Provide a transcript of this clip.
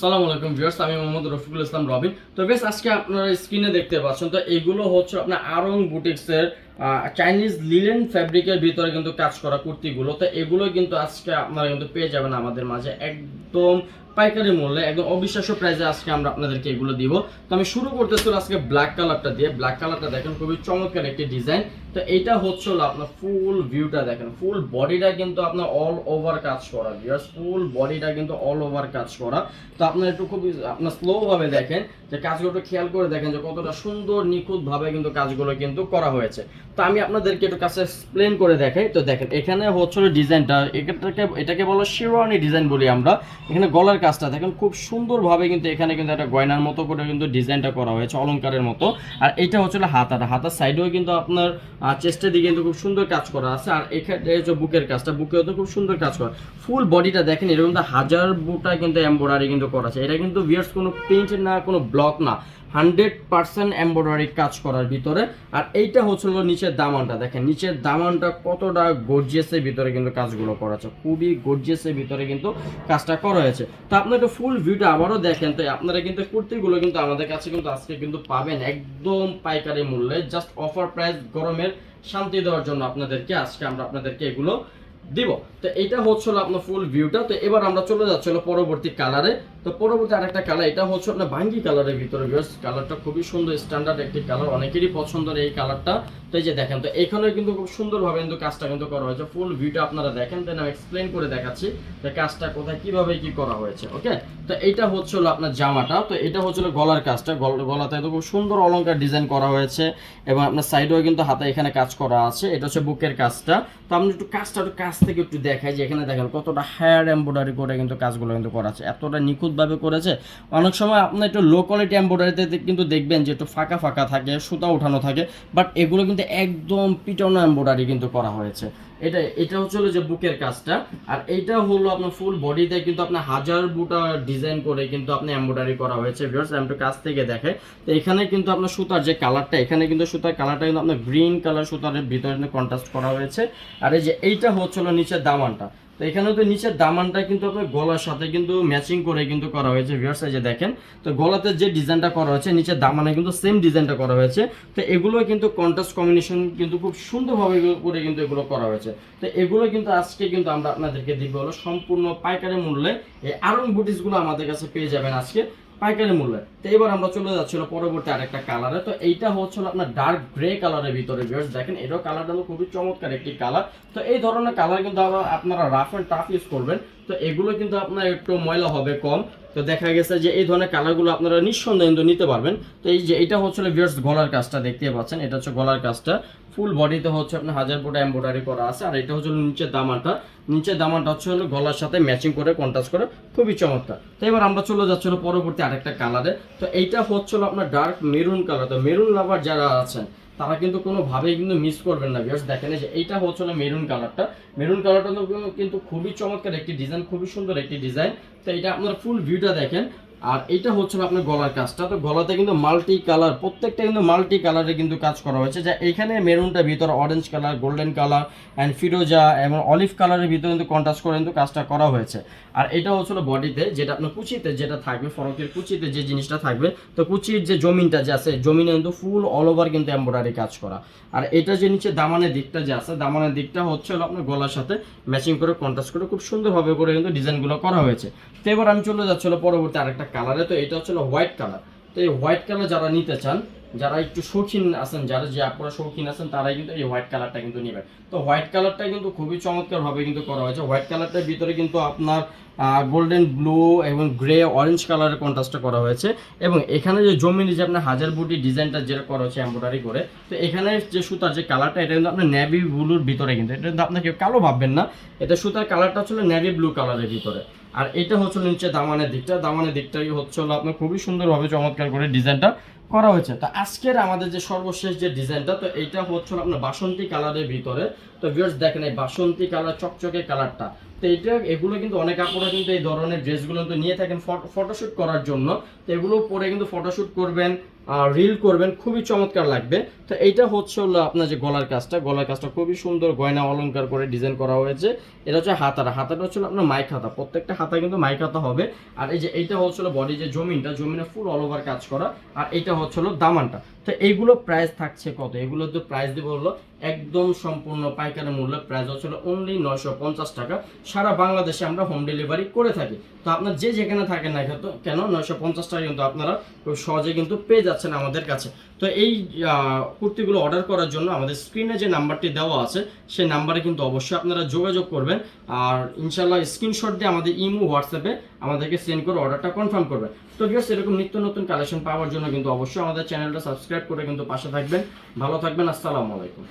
সালাম আলাইকুম ভিউয়ার্স, আমি মোহাম্মদ রফিকুল ইসলাম রবিন। তো বেশ, আজকে আপনারা স্ক্রিনে দেখতে পাচ্ছেন, তো এগুলো হচ্ছে আপনার আরং বুটিক্সের চাইনিজ লিলেন ফ্যাব্রিকের ভিতরে কিন্তু কাজ করা কুর্তিগুলো। তো এগুলো কিন্তু আজকে আপনারা কিন্তু পেয়ে যাবেন আমাদের মাঝে একদম পাইকারি মূল্যে, একদম অবিশ্বাস্য প্রাইসে আজকে আমরা আপনাদেরকে এগুলো দিব। তো আমি শুরু করতেছি আজকে ব্ল্যাক কালারটা দিয়ে। ব্ল্যাক কালারটা দেখেন, খুবই চমৎকার একটি ডিজাইন তো এটা হচ্ছে আপনার ফুল ভিউটা দেখেন। ফুল বডিটা কিন্তু আপনার অল ওভার কাজ করা ভিউয়ার্স ফুল বডিটা কিন্তু অল ওভার কাজ করা। তো আপনার একটু খুবই, আপনার স্লো ভাবে দেখেন যে কাজগুলো একটু খেয়াল করে দেখেন যে কতটা সুন্দর নিখুঁত ভাবে কিন্তু কাজগুলো কিন্তু করা হয়েছে। তো আমি আপনাদেরকে একটু কাছে এক্সপ্লেন করে দেখাই। তো দেখেন, এখানে হচ্ছে ডিজাইনটা। এটাকে এটাকে বলো শিরওয়ানি ডিজাইন বলি আমরা। এখানে গলার কাজটা দেখেন, খুব সুন্দরভাবে কিন্তু এখানে কিন্তু একটা গয়নার মতো করে কিন্তু ডিজাইনটা করা হয়েছে, অলংকারের মতো। আর এটা হচ্ছে হাতাটা। হাতার সাইডেও কিন্তু আপনার চেস্টের দিকে কিন্তু খুব সুন্দর কাজ করা আছে। আর এখানে হচ্ছে বুকের কাজটা, বুকেও তো খুব সুন্দর কাজ করা। ফুল বডিটা দেখেন, এরকম তো হাজার বুটা কিন্তু এম্ব্রয়ডারি কিন্তু করা আছে। এটা কিন্তু ভিয়ার্স কোনো প্রিন্ট না, কোনো ব্লক না। হান্ড্রেড পার্সেন্ট এম্ব্রয়ডারি কাজ করার ভিতরে। আর এইটা হচ্ছিল নিচের দামানটা। দেখেন, নিচের দামানটা কতটা গর্জিয়াসের ভিতরে কিন্তু কাজগুলো করা আছে। খুবই গর্জিয়াসের ভিতরে কিন্তু কাজটা করা হয়েছে। তো আপনার ফুল ভিউটা আবারও দেখেন। তো আপনারা কিন্তু কুর্তিগুলো কিন্তু আমাদের কাছে কিন্তু আজকে কিন্তু পাবেন একদম পাইকারি মূল্যে। জাস্ট অফার প্রাইস গরমের শান্তি দেওয়ার জন্য আপনাদেরকে আজকে আমরা আপনাদেরকে এগুলো দিব। তো এটা হচ্ছিল আপনার ফুল ভিউটা তো এবার আমরা চলে যাচ্ছিল পরবর্তী কালারে তো পরবর্তী আরেকটা কালার এটা হচ্ছে আপনার ভাঙ্গি কালারের ভিতরে ভিউয়ার্স কালারটা খুবই সুন্দর স্ট্যান্ডার্ড একটি কালার অনেকেরই পছন্দের এই কালারটা তো এই যে দেখেন, তো এখানে কিন্তু খুব সুন্দরভাবে কিন্তু কাজটা কিন্তু করা হয়েছে। ফুল ভিউটা আপনারা দেখেন দেন আমি এক্সপ্লেন করে দেখাচ্ছি যে কাজটা কোথায়, কীভাবে কি করা হয়েছে ওকে তো এইটা হচ্ছে হলো আপনার জামাটা, তো এটা হচ্ছে হলো গলার কাজটা। গল- গলাতে তো খুব সুন্দর অলংকার ডিজাইন করা হয়েছে, এবং আপনার সাইডেও কিন্তু হাতে এখানে কাজ করা আছে। এটা হচ্ছে বুকের কাজটা। তো আপনি একটু কাজটা, একটু কাছ থেকে একটু দেখাই যে এখানে দেখেন কতটা হায়ার এম্ব্রয়ডারি করে কিন্তু কাজগুলো কিন্তু করা আছে। এতটা নিখুঁতভাবে করেছে। অনেক সময় আপনার একটু লো কোয়ালিটি এম্ব্রয়ডারিতে কিন্তু দেখবেন যে একটু ফাঁকা ফাঁকা থাকে, সুতা উঠানো থাকে বাট এগুলো কিন্তু একদম পিটানো এম্ব্রয়ডারি কিন্তু করা হয়েছে। এটা এটা হচ্ছে যে বুকের কাজটা, আর এইটা হলো আপনার ফুল বডিতে কিন্তু আপনার হাজার বুটা ডিজাইন করে কিন্তু আপনি এম্ব্রয়ডারি করা হয়েছে ভিউয়ার্স একটু কাছ থেকে দেখাই। তো এখানে কিন্তু আপনার সুতার যে কালারটা এখানে কিন্তু সুতার কালারটা কিন্তু আপনার গ্রিন কালার সুতার ভিতরে কন্ট্রাস্ট করা হয়েছে। আর এই যে এইটা হচ্ছে হলো নিচের দামানটা। তো এখানে তো নিচের দামানটা কিন্তু আপনার গলার সাথে কিন্তু ম্যাচিং করে কিন্তু করা হয়েছে ভিউয়ার্স এই দেখেন। তো গলাতে যে ডিজাইনটা করা হয়েছে, নিচের দামানে কিন্তু সেম ডিজাইনটা করা হয়েছে। তো এগুলো কিন্তু কন্ট্রাস্ট কম্বিনেশন কিন্তু খুব সুন্দরভাবে করে কিন্তু এগুলো করা হয়েছে। তো এগুলো কিন্তু আজকে কিন্তু আমরা আপনাদেরকে দিব হলো সম্পূর্ণ পাইকারি মূল্যে। এই আরং বুটিসগুলো আমাদের কাছে পেয়ে যাবেন আজকে। পাইকারি মূল্যে। তো এবার আমরা চলে যাচ্ছিল পরবর্তী আরেকটা কালারে তো এইটা হচ্ছিল আপনার ডার্ক গ্রে কালারের ভিতরে ভিউয়ার্স দেখেন এটাও কালারটা খুবই চমৎকার একটি কালার তো এই ধরনের কালার কিন্তু আপনারা রাফ অ্যান্ড টাফ ইউজ করবেন। তো এগুলো কিন্তু আপনার একটু ময়লা হবে কম। তো দেখা গেছে যে এই ধরনের কালারগুলো আপনারা নিঃসন্দেহে কিন্তু নিতে পারবেন। তো এই যে এটা হচ্ছে ভিউয়ার্স গলার কাজটা দেখতে পাচ্ছেন, এটা হচ্ছে গলার কাজটা। ফুল বডিতে হচ্ছে আপনার হাজার ফুটা এম্ব্রয়ডারি করা আছে, আর এটা হচ্ছে নিচের দামানটা নিচের দামানটা হচ্ছে হলো গলার সাথে ম্যাচিং করে কন্ট্রাস্ট করে, খুবই চমৎকার। তো এবার আমরা চলে যাচ্ছিল পরবর্তী আরেকটা কালারে তো এইটা হচ্ছে আপনার ডার্ক মেরুন কালার তো মেরুন লাভার যারা আছেন তারা কিন্তু কোনোভাবেই কিন্তু মিস করবেন না বিকজ দেখেন যে, এইটা হচ্ছে মেরুন কালারটা মেরুন কালারটা কিন্তু খুবই চমৎকার, একটি ডিজাইন খুবই সুন্দর একটি ডিজাইন তো এটা আপনারা ফুল ভিউটা দেখেন। আর এটা হচ্ছে আপনার গলার কাজটা। তো গলাতে কিন্তু মাল্টি কালার প্রত্যেকটা কিন্তু মাল্টি কালারে কিন্তু কাজ করা হয়েছে। যা এখানে মেরুনটা ভিতরে orange colour golden colour and ফিরোজা এবং অলিভ কালারের ভিতরে কিন্তু কন্ট্রাস্ট করে কিন্তু কাজটা করা হয়েছে। আর এটা হচ্ছিল বডিতে, যেটা আপনার কুচিতে যেটা থাকবে, ফরকের কুচিতে যে জিনিসটা থাকবে, তো কুচির যে জমিনটা যে আছে, জমিনে কিন্তু ফুল অল ওভার কিন্তু এম্ব্রয়ডারি কাজ করা। আর এটা যে নিচে দামানের দিকটা যে আছে, দামানের দিকটা হচ্ছে হলো আপনার গলার সাথে ম্যাচিং করে কন্ট্রাস্ট করে খুব সুন্দরভাবে করে কিন্তু ডিজাইনগুলো করা হয়েছে। তো এবার আমি চলে যাচ্ছিল পরবর্তী আরেকটা কালারে তো এটা হচ্ছে হোয়াইট কালার তো এই হোয়াইট কালার যারা নিতে চান যারা একটু শৌখিন আছেন, যারা যে আপনারা শৌখিন আছেন, তারাই কিন্তু এই হোয়াইট কালারটা কিন্তু নেবেন। তো হোয়াইট কালারটা কিন্তু খুবই চমৎকার ভাবে কিন্তু করা হয়েছে। হোয়াইট কালারটার ভিতরে কিন্তু আপনার গোল্ডেন ব্লু এবং গ্রে অরেঞ্জ কালারের কন্ট্রাস্টটা করা হয়েছে। এবং এখানে যে জমিনে যে আপনার হাজার বুটি ডিজাইনটা যেটা করা হয়েছে এম্ব্রয়ডারি করে, তো এখানে যে সুতার যে কালারটা এটা কিন্তু আপনার নেভি ব্লুর ভিতরে কিন্তু, এটা কিন্তু আপনাকে কালো ভাববেন না। এটা সুতার কালারটা হচ্ছে নেভি ব্লু কালারের ভিতরে। আর এটা হচ্ছে নিচে দামানের দিকটা। দামানের দিকটাই হচ্ছে হলো আপনার খুবই সুন্দরভাবে চমৎকার করে ডিজাইনটা করা হয়েছে। তো আজকের আমাদের যে সর্বশেষ যে ডিজাইনটা, তো এইটা হচ্ছে আপনার বাসন্তী কালারের ভিতরে। তো ভিউয়ার্স দেখেন এই বাসন্তী কালার, চকচকে কালারটা। তো এইটা, এগুলো কিন্তু অনেক আপুরা কিন্তু এই ধরনের ড্রেসগুলো কিন্তু নিয়ে থাকেন ফটোশ্যুট করার জন্য। তো এগুলো পরে কিন্তু ফটোশ্যুট করবেন। রিল করবেন, খুবই চমৎকার লাগবে। তো এইটা হচ্ছে হলো আপনার যে গলার কাজটা। গলার কাজটা খুবই সুন্দর গয়না অলংকার করে ডিজাইন করা হয়েছে। এটা হচ্ছে হাতাটা। হাতাটা হচ্ছে আপনার মাইক হাতা। প্রত্যেকটা হাতা কিন্তু মাইক হাতা হবে। আর এই যে এইটা হচ্ছিল বডি যে জমিনটা, জমিনে ফুল অল ওভার কাজ করা। আর এইটা হচ্ছিল দামানটা। তো এইগুলো প্রাইস থাকছে কত? এগুলো তো প্রাইস দেবো হলো একদম সম্পূর্ণ পাইকারি মূল্য। প্রাইস হচ্ছিল অনলি নয়শো পঞ্চাশ টাকা। সারা বাংলাদেশে আমরা হোম ডেলিভারি করে থাকি। তো আপনার যে যেখানে থাকেন না কেন নয়শো পঞ্চাশ টাকা কিন্তু আপনারা খুব সহজে কিন্তু পেয়ে যাচ্ছেন আমাদের কাছে। তো এই কুর্তিগুলো অর্ডার করার জন্য আমাদের স্ক্রিনে যে নাম্বারটি দেওয়া আছে, সেই নাম্বারে কিন্তু অবশ্যই আপনারা যোগাযোগ করবেন আর ইনশাল্লাহ স্ক্রিনশট দিয়ে আমাদের ইমো, হোয়াটসঅ্যাপে আমাদেরকে সেন্ড করে অর্ডারটা কনফার্ম করবেন তো ভিউয়ার্স সেরকম নিত্য নতুন কালেকশন পাওয়ার জন্য কিন্তু অবশ্যই আমাদের চ্যানেলটা সাবস্ক্রাইব করে কিন্তু পাশে থাকবেন। ভালো থাকবেন, আসসালামু আলাইকুম।